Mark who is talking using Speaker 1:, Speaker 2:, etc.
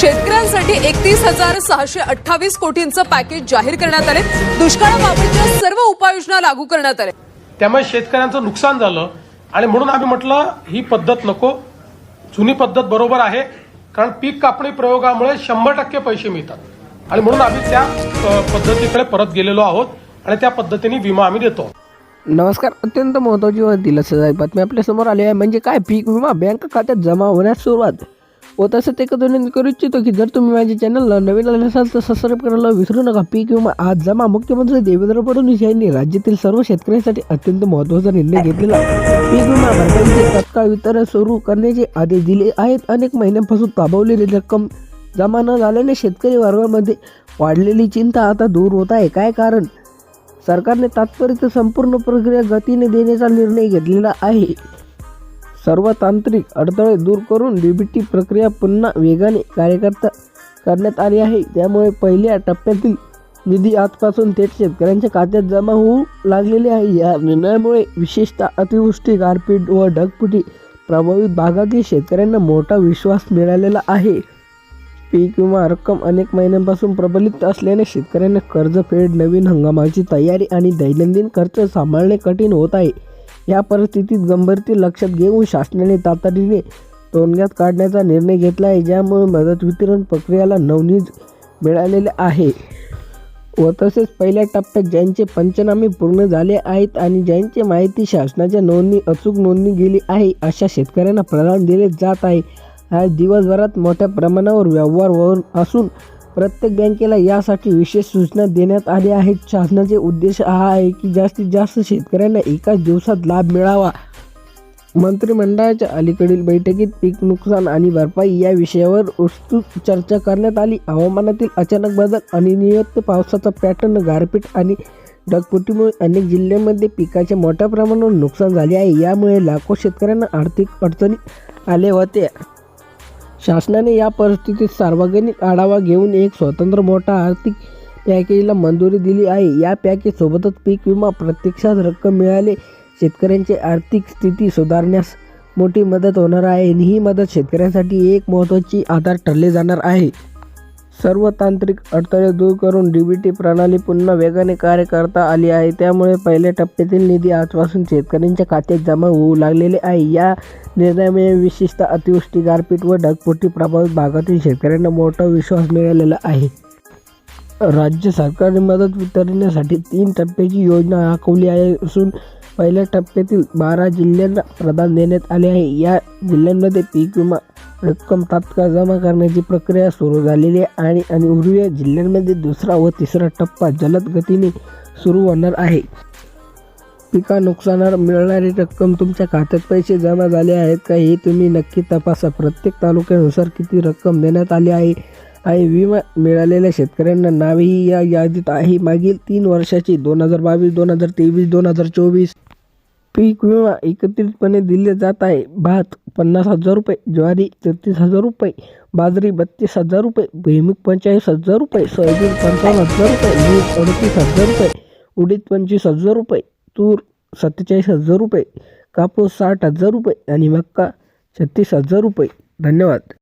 Speaker 1: शेतकऱ्यांसाठी एकतीस हजार सहाशे अठ्ठावीस कोटींचं पॅकेज जाहीर करण्यात आले. दुष्काळाबाबतच्या सर्व उपाययोजना लागू करण्यात आल्या.
Speaker 2: त्यामुळे शेतकऱ्यांचं नुकसान झालं आणि म्हणून आम्ही म्हटलं ही पद्धत नको. जुनी पद्धत बरोबर आहे कारण पीक कापणी प्रयोगामुळे शंभर टक्के पैसे मिळतात. आणि म्हणून आम्ही त्या पद्धतीकडे परत गेलेलो आहोत आणि त्या पद्धतीने विमा आम्ही देतो.
Speaker 3: नमस्कार अत्यंत महत्त्वाची व दिलासादायक बातमी आपल्यासमोर आली आहे. म्हणजे काय पीक विमा बँक खात्यात जमा होण्यास सुरुवात? व तसं ते विनंती करू इच्छितो की जर तुम्ही माझ्या चॅनलला नवीन आले असाल तर सबस्क्राईब करायला विसरू नका. पीक विमा आज जमा मुख्यमंत्री देवेंद्र फडणवीस यांनी राज्यातील सर्व शेतकऱ्यांसाठी अत्यंत महत्त्वाचा निर्णय घेतलेला पीक विमा भरपाईचे तत्काळ वितरण सुरू करण्याचे आदेश दिले आहेत. अनेक महिन्यांपासून ताबवलेली रक्कम जमा न झाल्याने शेतकरी वर्गामध्ये वाढलेली चिंता आता दूर होत आहे. काय कारण? सरकारने तात्पर्य संपूर्ण प्रक्रिया गतीने देण्याचा निर्णय घेतलेला आहे. सर्व तांत्रिक अडथळे दूर करून डीबीटी प्रक्रिया पुन्हा वेगाने कार्यकर्ता करण्यात आली आहे. त्यामुळे पहिल्या टप्प्यातील निधी आजपासून थेट शेतकऱ्यांच्या खात्यात जमा होऊ लागलेले आहे. या निर्णयामुळे विशेषतः अतिवृष्टी गारपीट व ढगफुटी प्रभावित भागातील शेतकऱ्यांना मोठा विश्वास मिळालेला आहे. पीक विमा रक्कम अनेक महिन्यांपासून प्रबलित असल्याने शेतकऱ्यांना कर्जफेड नवीन हंगामाची तयारी आणि दैनंदिन खर्च सांभाळणे कठीण होत आहे. या परिस्थितीत गंभीरते लक्षात घेऊन शासनाने तातडीने तोंडग्यात काढण्याचा निर्णय घेतला आहे ज्यामुळे मदत वितरण प्रक्रियेला नवनीज मिळालेले आहे. व तसेच पहिल्या टप्प्यात ज्यांचे पंचनामे पूर्ण झाले आहेत आणि ज्यांची माहिती शासनाच्या नोंदणी अचूक नोंदणी गेली आहे अशा शेतकऱ्यांना प्रदान दिले जात आहे. आज दिवसभरात मोठ्या प्रमाणावर व्यवहार होऊन असून प्रत्येक बँकेला यासाठी विशेष सूचना देण्यात आल्या आहेत. शासनाचे उद्देश हा आहे की जास्तीत जास्त शेतकऱ्यांना एकाच दिवसात लाभ मिळावा. मंत्रिमंडळाच्या अलीकडील बैठकीत पीक नुकसान आणि भरपाई या विषयावर उत्सुक चर्चा करण्यात आली. हवामानातील अचानक बदल अनियमित पावसाचा पॅटर्न गारपीट आणि ढगफुटीमुळे अनेक जिल्ह्यांमध्ये पिकाचे मोठ्या प्रमाणावर नुकसान झाले आहे. यामुळे लाखो शेतकऱ्यांना आर्थिक अडचणी आले होत्या. शासनाने या परिस्थितीत सार्वजनिक आढावा घेऊन एक स्वतंत्र मोठा आर्थिक पॅकेजला मंजुरी दिली आहे. या पॅकेजसोबतच पीक विमा प्रत्यक्षात रक्कम मिळाले. शेतकऱ्यांची आर्थिक स्थिती सुधारण्यास मोठी मदत होणार आहे. आणि ही मदत शेतकऱ्यांसाठी एक महत्त्वाची आधार ठरले जाणार आहे. सर्व तांत्रिक अडथळे दूर करून डीबीटी प्रणाली पुन्हा वेगाने कार्य करता आली आहे. त्यामुळे पहिल्या टप्प्यातील निधी आजपासून शेतकऱ्यांच्या खात्यात जमा होऊ लागलेले आहे. या निर्णयामुळे विशेषतः अतिवृष्टी गारपीट व ढगफुटी प्रभावित भागातील शेतकऱ्यांना मोठा विश्वास मिळालेला आहे. राज्य सरकारने मदत वितरण्यासाठी तीन टप्प्याची योजना आखवली आहे. असून पहिल्या टप्प्यातील बारा जिल्ह्यांना प्रदान देण्यात आले आहे. या जिल्ह्यांमध्ये पीक विमा रक्कम तात्काळ जमा करण्याची प्रक्रिया सुरू झालेली आहे आणि आणि उर्वरित जिल्ह्यांमध्ये दुसरा व तिसरा टप्पा जलद गतीने सुरू होणार आहे. पिका नुकसानावर मिळणारी रक्कम तुमच्या खात्यात पैसे जमा झाले आहेत का हे तुम्ही नक्की तपासा. प्रत्येक तालुक्यानुसार किती रक्कम देण्यात आली आहे आणि विमा मिळालेल्या शेतकऱ्यांना नावेही या यादीत आहे. मागील तीन वर्षाची दोन हजार बावीस दोन हजार तेवीस दोन हजार चोवीस पीक विमा एकत्रितपणे दिले जात आहे. भात पन्नास हजार रुपये ज्वारी तेहतीस हजार रुपये बाजरी बत्तीस हजार रुपये भुईमुग पंचेचाळीस हजार रुपये सोयाबीन पंचावन्न हजार रुपये मूग अडतीस हजार रुपये उडीद पंचवीस हजार रुपये तूर सत्तेचाळीस हजार रुपये कापूस साठ हजार रुपये आणि मक्का छत्तीस हजार रुपये. धन्यवाद.